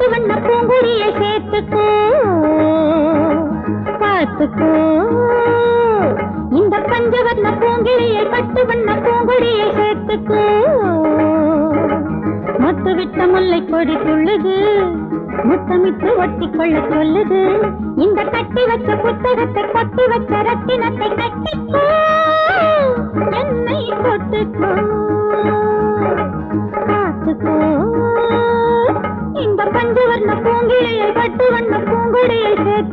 பட்டு வண்ண பூங்குரிய சேர்த்துக்கோ. பார்த்துக்கோ. இந்த பஞ்ச பஞ்சவர்ண பூங்கிழியை பட்டு வண்ண பூங்குழியை சேர்த்துக்கோ. மொத்து விட்ட முல்லை கொடி துள்ளுது. முத்தமிட்டு ஒட்டி கொள்ள சொல்லுது. இந்த கட்டி வச்ச புத்தகத்தை கொட்டி வச்ச ரத்தினத்தை கட்டிக்கோ. என்னை தொட்டுக்கோ பார்த்துக்கோ.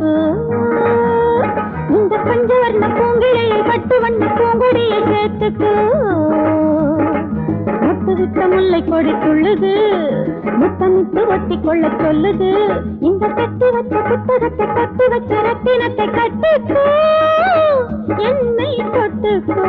இந்த இந்த பஞ்சவர்ண பூங்கிழையை பட்டு வண்ண பூங்கொடியை சேர்த்துக்கு. முட்டு முல்லை கொடி துள்ளுது முத்தமிட்டு ஒட்டி கொள்ள சொல்லுது. இந்த கட்டி வச்ச புத்தகத்தை கட்டி வச்ச ரத்தினத்தை கட்டிக்கோ. என்னை தொட்டுக்கோ.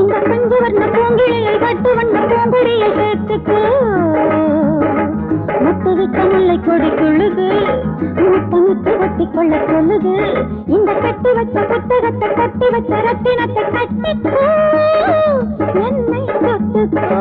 இந்த இந்த வண்ண பூங்கிழையை கட்டு வண்ண பூங்குடியை சேர்த்துக்கோ. முத்து விட்ட முல்லை கொடி கொள்ளுது முத்து ஒட்டி கொள்ள சொல்லுது. இந்த கட்டி வச்ச புத்தகத்தை கட்டி வச்ச ரத்தினத்தை கட்டிக்கோ. என்னை தொட்டுக்கோ.